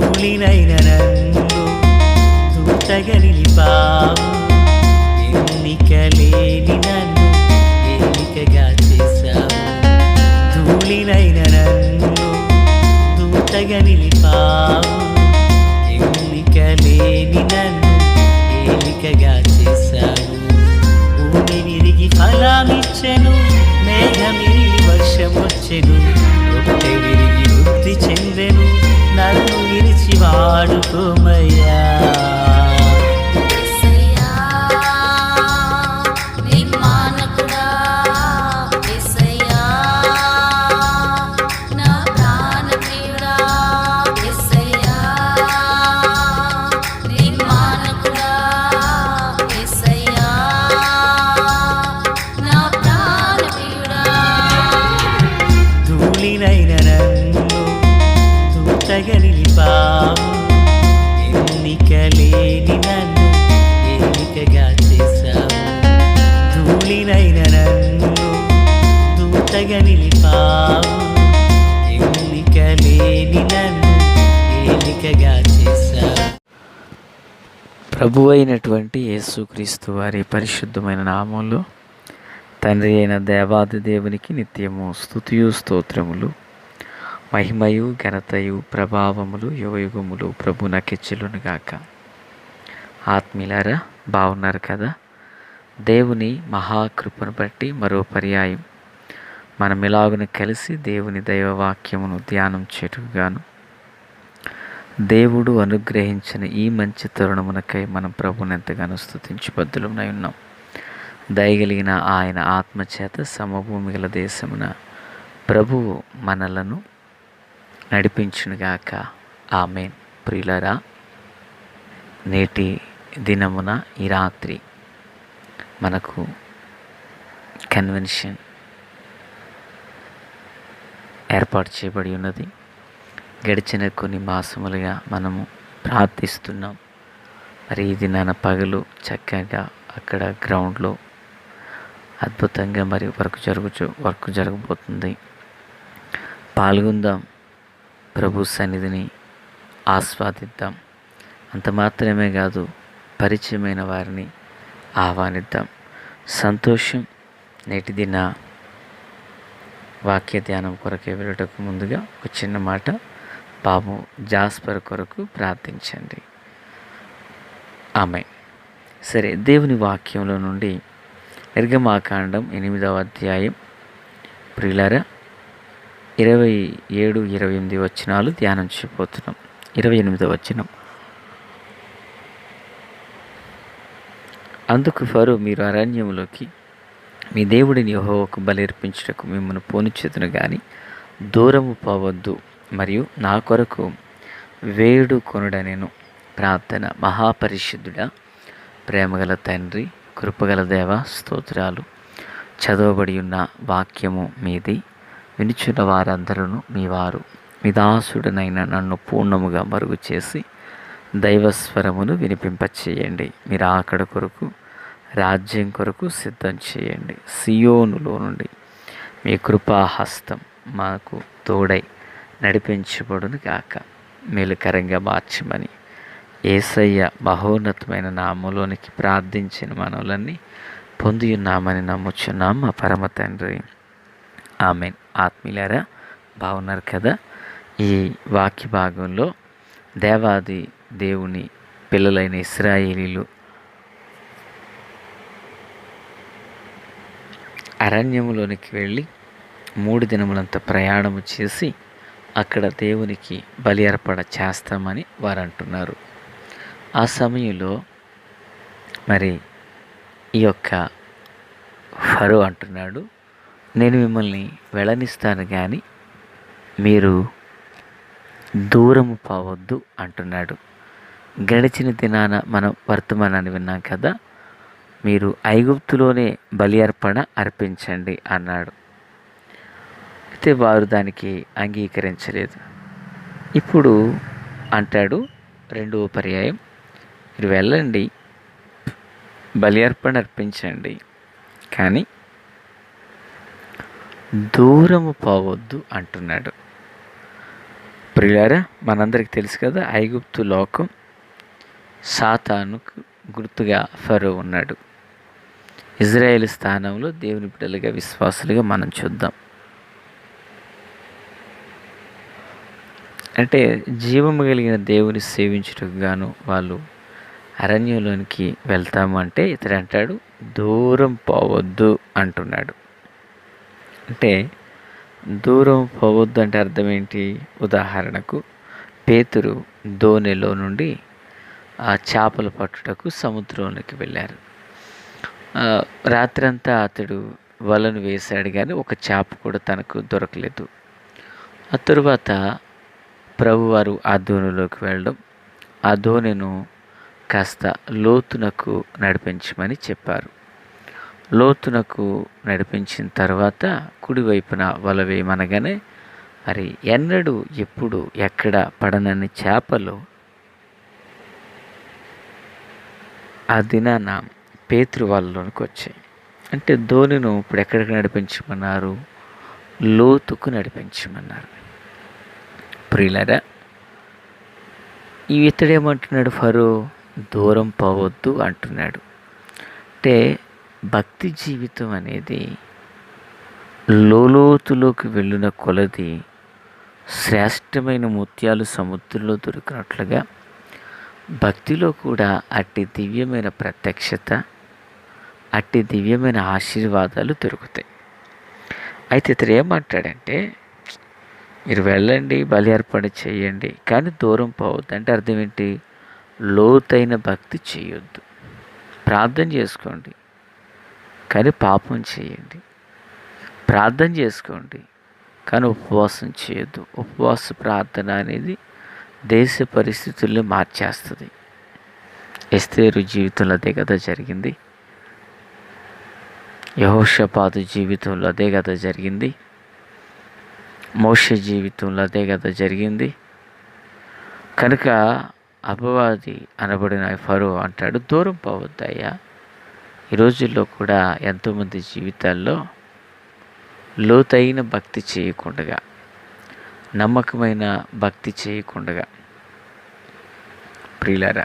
ధూళినైన నన్ను దూతగా నిలిపావు ఎన్నిక లేని నన్ను ఎన్నికగా చేశావు. ధూళినైన నన్ను దూతగా నిలిపావు ఎన్నిక లేని నన్ను ఏలికగా చేశావు. భూమి విరిగి ఫలామిచ్చెను మేఘమిరిగి వర్షం వచ్చెను రొట్టె విరిగి பாடுமயா ప్రభు అయినటువంటి యేసుక్రీస్తు వారి పరిశుద్ధమైన నామంలో తండ్రి అయిన దేవాది దేవునికి నిత్యము స్థుతియు స్తోత్రములు మహిమయు ఘనతయు ప్రభావములు యువయుగములు ప్రభు నకెచ్చులును గాక. ఆత్మీయులారా బాగున్నారు కదా? దేవుని మహాకృపను బట్టి మరో పర్యాయం. మనం ఇలాగున కలిసి దేవుని దైవవాక్యమును ధ్యానం చేటుగాను దేవుడు అనుగ్రహించిన ఈ మంచి తరుణమునకై మనం ప్రభుని ఎంతగానో స్థుతించి బద్దులమై ఉన్నాం. దయగలిగిన ఆయన ఆత్మచేత సమభూమి గల దేశమున ప్రభువు మనలను నడిపించునుగాక. ఆమె ప్రియులరా నేటి దినమున ఈ రాత్రి మనకు కన్వెన్షన్ ఏర్పాటు చేయబడి ఉన్నది. గడిచిన కొన్ని మాసములుగా మనము ప్రార్థిస్తున్నాం. మరి ఇది నాన్న పగలు చక్కగా అక్కడ గ్రౌండ్లో అద్భుతంగా మరి వర్క్ జరుగుచు వర్క్ జరగబోతుంది. పాల్గొందాం. ప్రభు సన్నిధిని ఆస్వాదిద్దాం. అంత మాత్రమే కాదు పరిచయమైన వారిని ఆహ్వానిద్దాం. సంతోషం నేటి దిన వాక్య ధ్యానం కొరకే వెళ్ళటకు ముందుగా ఒక చిన్న మాట పాపం జాస్పర్ కొరకు ప్రార్థించండి. ఆమె సరే దేవుని వాక్యంలో నుండి నిర్గమాకాండం ఎనిమిదవ అధ్యాయం. ప్రిలర ఇరవై ఏడు ఇరవై ఎనిమిది వచనాలు ధ్యానం చేయబోతున్నాం. ఇరవై ఎనిమిదవ వచనం. అందుకు ఫరు మీరు అరణ్యంలోకి మీ దేవుడిని యెహోవాకు బలిర్పించుటకు మిమ్మల్ని పోనిచ్చేతను కానీ దూరము పోవద్దు. మరియు నా కొరకు వేడు కొనుడనెను ప్రార్థన మహాపరిశుద్ధుడ ప్రేమగల తండ్రి కృపగల దేవ స్తోత్రాలు. చదవబడి ఉన్న వాక్యము మీది వినుచున్న వారందరూ మీ వారు. విదాసుడనైన నన్ను పూర్ణముగా మరుగు చేసి దైవస్వరమును వినిపింపచేయండి. మీరు ఆకడ కొరకు రాజ్యం కొరకు సిద్ధం చేయండి. సియోనులో నుండి మీ కృపాహస్తం మాకు తోడై నడిపించబడును గాక. మేలుకరంగా మార్చమని. ఏసయ్య మహోన్నతమైన నామలోనికి ప్రార్థించిన మనవులన్నీ పొంది ఉన్నామని నమ్ముచున్నాం మా పరమ తండ్రి. ఆమె ఆత్మీయులారా బాగున్నారు కదా? ఈ వాక్య భాగంలో దేవాది దేవుని పిల్లలైన ఇస్రాయేలీలు అరణ్యములోనికి వెళ్ళి మూడు దినములంత ప్రయాణము చేసి అక్కడ దేవునికి బలి అర్పణ చేస్తామని వారు అంటున్నారు ఆ సమయంలో మరి ఈ యొక్క ఫరో అంటున్నాడు నేను మిమ్మల్ని వెళ్ళనిస్తాను కానీ మీరు దూరము పోవద్దు అంటున్నాడు. గడిచిన దినాన మనం వర్తమానాన్ని విన్నాం కదా మీరు ఐగుప్తులోనే బలి అర్పణ అర్పించండి అన్నాడు. అయితే వారు దానికి అంగీకరించలేదు. ఇప్పుడు అంటాడు రెండవ పర్యాయం. మీరు వెళ్ళండి. బలి అర్పణ అర్పించండి. కానీ దూరము పోవద్దు అంటున్నాడు. ప్రియులారా మనందరికి తెలుసు కదా ఐగుప్తు లోకం సాతానుకు గుర్తుగా ఫరో ఉన్నాడు. ఇజ్రాయేల్ స్థానంలో దేవుని బిడ్డలుగా విశ్వాసులుగా మనం చూద్దాం. అంటే జీవము కలిగిన దేవుని సేవించుటకు గాను వాళ్ళు అరణ్యంలోనికి వెళ్తాము అంటే ఇతడు అంటాడు దూరం పోవద్దు అంటున్నాడు. అంటే దూరం పోవద్దు అంటే అర్థం ఏంటి? ఉదాహరణకు పేతురు దోనెలో నుండి ఆ చేపలు పట్టుటకు సముద్రంలోకి వెళ్ళారు. రాత్రంతా అతడు వలను వేశాడు కానీ ఒక చేప కూడా తనకు దొరకలేదు. ఆ తరువాత ప్రభువారు ఆ ధోనిలోకి వెళ్ళడం ఆ ధోనిను కాస్త లోతునకు నడిపించమని చెప్పారు. లోతునకు నడిపించిన తర్వాత కుడివైపున వల వేయమనగానే మరి ఎన్నడూ ఎప్పుడు ఎక్కడ పడనని చేపలు ఆ దినాన పేతృ వాళ్ళలోనికి వచ్చాయి. అంటే ధోనిను ఇప్పుడు ఎక్కడికి నడిపించమన్నారు? లోతుకు నడిపించమన్నారు. ప్రియులరా ఈ ఇతడేమంటున్నాడు ఫరో దూరం పోవద్దు అంటున్నాడు. అంటే భక్తి జీవితం అనేది లోలోతులోకి వెళ్ళిన కొలది శ్రేష్టమైన ముత్యాలు సముద్రంలో దొరికినట్లుగా భక్తిలో కూడా అట్టి దివ్యమైన ప్రత్యక్షత అట్టి దివ్యమైన ఆశీర్వాదాలు దొరుకుతాయి. అయితే ఇతడు ఏమంటాడంటే మీరు వెళ్ళండి బలి అర్పణ చేయండి కానీ దూరం పోవద్దు. అంటే అర్థం ఏంటి? లోతైన భక్తి చేయొద్దు. ప్రార్థన చేసుకోండి కానీ పాపం చేయండి. ప్రార్థన చేసుకోండి కానీ ఉపవాసం చేయొద్దు. ఉపవాస ప్రార్థన అనేది దేశ పరిస్థితుల్ని మార్చేస్తుంది. ఎస్తేరు జీవితంలో అదే కదా జరిగింది. యహోషపాదు జీవితంలో అదే కదా జరిగింది. మోష జీవితంలో అదే కదా జరిగింది. కనుక అపవాది అనబడిన ఫరో అంటాడు దూరం పోవద్దయ్యా. ఈ రోజుల్లో కూడా ఎంతోమంది జీవితాల్లో లోతైన భక్తి చేయకుండా నమ్మకమైన భక్తి చేయకుండా ప్రియులరా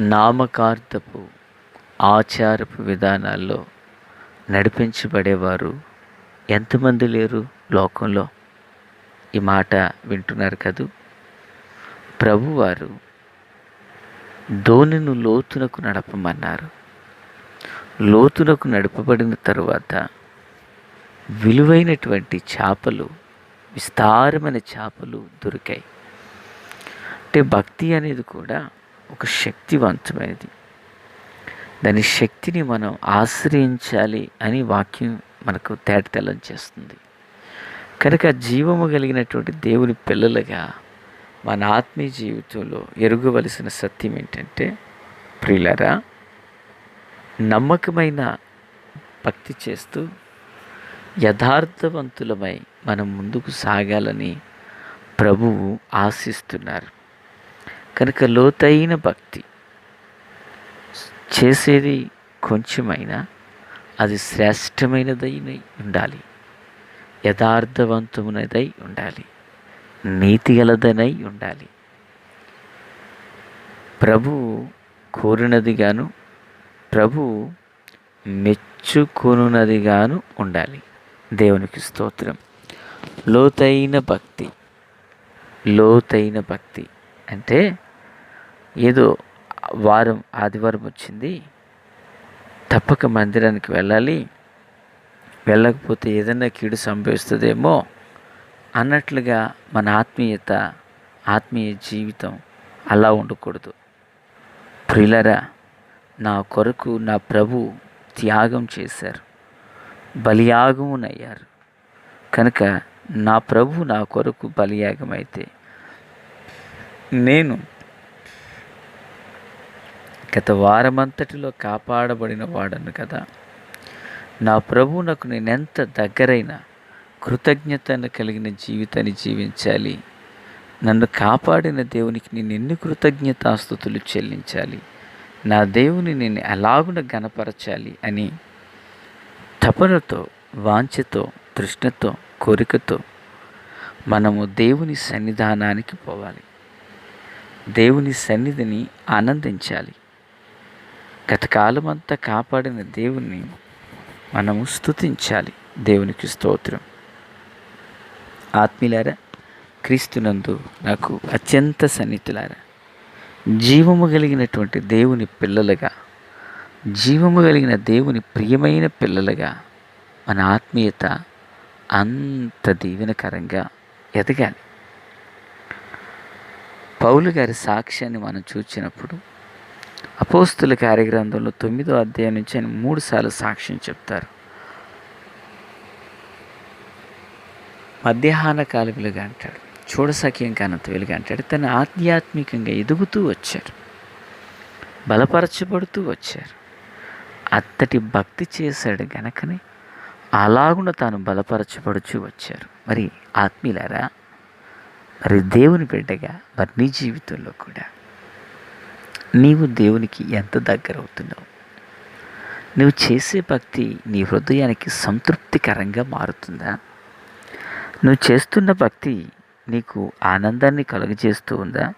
నామకార్థపు ఆచారపు విధానాల్లో నడిపించబడేవారు ఎంతమంది లేరు లోకంలో? ఈ మాట వింటున్నారు కదూ? ప్రభువారు ధోనిను లోతునకు నడపమన్నారు. లోతునకు నడపబడిన తరువాత విలువైనటువంటి చేపలు విస్తారమైన చేపలు దొరికాయి. అంటే భక్తి అనేది కూడా ఒక శక్తివంతమైనది. దాని శక్తిని మనం ఆశ్రయించాలి అని వాక్యం మనకు తేటతెల్లం చేస్తుంది. కనుక జీవము కలిగినటువంటి దేవుని పిల్లలుగా మన ఆత్మీయ జీవితంలో ఎరుగవలసిన సత్యం ఏంటంటే ప్రియులరా నమ్మకమైన భక్తి చేస్తూ యథార్థవంతులమై మనం ముందుకు సాగాలని ప్రభువు ఆశిస్తున్నారు. కనుక లోతైన భక్తి చేసేది కొంచెమైనా అది శ్రేష్టమైనదై ఉండాలి. యథార్థవంతమునదై ఉండాలి. నీతిగలదనై ఉండాలి. ప్రభు కోరినదిగాను ప్రభు మెచ్చుకొనున్నదిగాను ఉండాలి. దేవునికి స్తోత్రం. లోతైన భక్తి. లోతైన భక్తి. అంటే ఏదో వారం ఆదివారం వచ్చింది. తప్పక మందిరానికి వెళ్ళాలి. వెళ్ళకపోతే ఏదైనా కీడు సంభవిస్తుందేమో అన్నట్లుగా మన ఆత్మీయత ఆత్మీయ జీవితం అలా ఉండకూడదు. ప్రిలరా నా కొరకు నా ప్రభు త్యాగం చేశారు. బలియాగమునయ్యారు. కనుక నా ప్రభు నా కొరకు బలియాగం అయితే నేను గత వారమంతటిలో కాపాడబడిన వాడను కదా. నా ప్రభువునకు నేనెంత దగ్గరైన కృతజ్ఞతను కలిగిన జీవితాన్ని జీవించాలి. నన్ను కాపాడిన దేవునికి నేను ఎన్ని కృతజ్ఞతాస్థుతులు చెల్లించాలి. నా దేవుని నేను ఎలాగున గనపరచాలి అని తపనతో వాంఛతో తృష్ణతో కోరికతో మనము దేవుని సన్నిధానానికి పోవాలి. దేవుని సన్నిధిని ఆనందించాలి. గతకాలమంతా కాపాడిన దేవుణ్ణి మనము స్తుతించాలి. దేవునికి స్తోత్రం. ఆత్మీయులారా క్రీస్తునందు నాకు అత్యంత సన్నిహితులారా జీవము కలిగినటువంటి దేవుని పిల్లలుగా జీవము కలిగిన దేవుని ప్రియమైన పిల్లలుగా మన ఆత్మీయత అంత దీవెనకరంగా ఎదగాలి. పౌలు గారి సాక్ష్యాన్ని మనం చూచినప్పుడు అపోస్తుల కార్యగ్రంథంలో తొమ్మిదో అధ్యాయం నుంచి ఆయన మూడుసార్లు సాక్ష్యం చెప్తారు. మధ్యాహ్న కాల వెలుగు అంటాడు. చూడసఖ్యం కానంత వెలుగు అంటాడు. తను ఆధ్యాత్మికంగా ఎదుగుతూ వచ్చారు. బలపరచబడుతూ వచ్చారు. అత్తటి భక్తి చేశాడు గనకనే. అలాగున తాను బలపరచబడుచు వచ్చారు. మరి ఆత్మీయులారా మరి దేవుని బిడ్డగా మరి నీ జీవితంలో కూడా నీవు దేవునికి ఎంత దగ్గర అవుతున్నావు నువ్వు చేసే భక్తి నీ హృదయానికి సంతృప్తికరంగా మారుతుందా? నువ్వు చేస్తున్న భక్తి నీకు ఆనందాన్ని కలుగజేస్తూ ఉందా?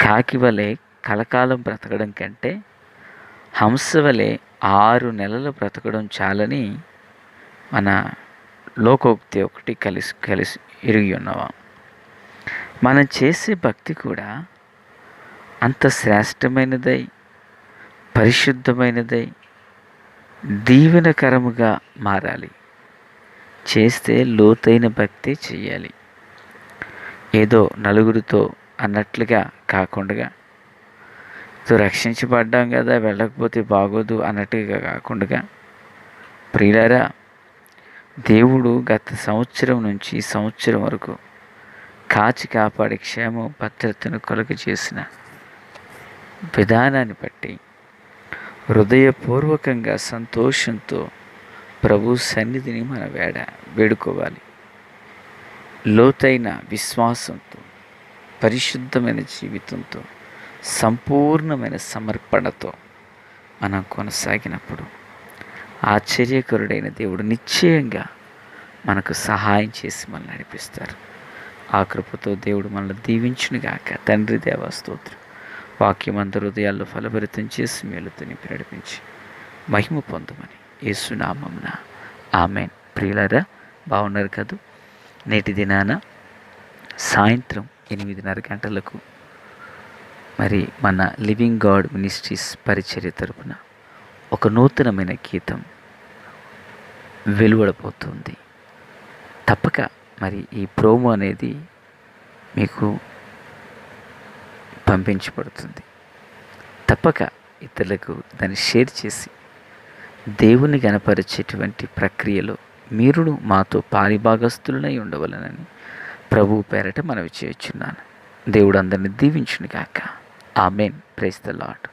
కాకి వలె కలకాలం బ్రతకడం కంటే హంస వలె ఆరు నెలలు బ్రతకడం చాలని మన లోకోక్తి ఒకటి కలిసి కలిసి ఇరిగి ఉన్నవా? మనం చేసే భక్తి కూడా అంత శ్రేష్టమైనదై పరిశుద్ధమైనదై దీవెనకరముగా మారాలి. చేస్తే లోతైన భక్తి చేయాలి ఏదో నలుగురితో అన్నట్లుగా కాకుండా సో రక్షించబడ్డాం కదా వెళ్ళకపోతే బాగోదు అన్నట్టుగా కాకుండా ప్రియులారా దేవుడు గత సంవత్సరం నుంచి ఈ సంవత్సరం వరకు కాచి కాపాడి క్షేమం భద్రతను కలుగ చేసిన విధానాన్ని బట్టి హృదయపూర్వకంగా సంతోషంతో ప్రభు సన్నిధిని మన వేడ వేడుకోవాలి. లోతైన విశ్వాసంతో పరిశుద్ధమైన జీవితంతో సంపూర్ణమైన సమర్పణతో మనం కొనసాగినప్పుడు ఆశ్చర్యకరుడైన దేవుడు నిశ్చయంగా మనకు సహాయం చేసి మనల్ని నడిపిస్తారు. ఆ కృపతో దేవుడు మనల్ని దీవించునుగాక. తండ్రి దేవస్తోత్రం వాక్యమంత హృదయాల్లో ఫలభరితం చేసి మేలుతో నింపి నడిపించి మహిమ పొందమని యేసునామంన ఆమెన్. ప్రియులరా బాగున్నారు కదూ? నేటి దినాన సాయంత్రం ఎనిమిదిన్నర గంటలకు మరి మన లివింగ్ గాడ్ మినిస్ట్రీస్ పరిచర్య తరపున ఒక నూతనమైన గీతం వెలువడబోతుంది. తప్పక మరి ఈ ప్రోమో అనేది మీకు పంపించబడుతుంది. తప్పక ఇతరులకు దాన్ని షేర్ చేసి దేవుని గనపరిచేటువంటి ప్రక్రియలో మీరును మాతో పాలిభాగస్తులనై ఉండవలనని ప్రభు పేరట మనవి చేయుచున్నాను. దేవుడు అందరిని దీవించును ఆ ఆమెన్. Price the lord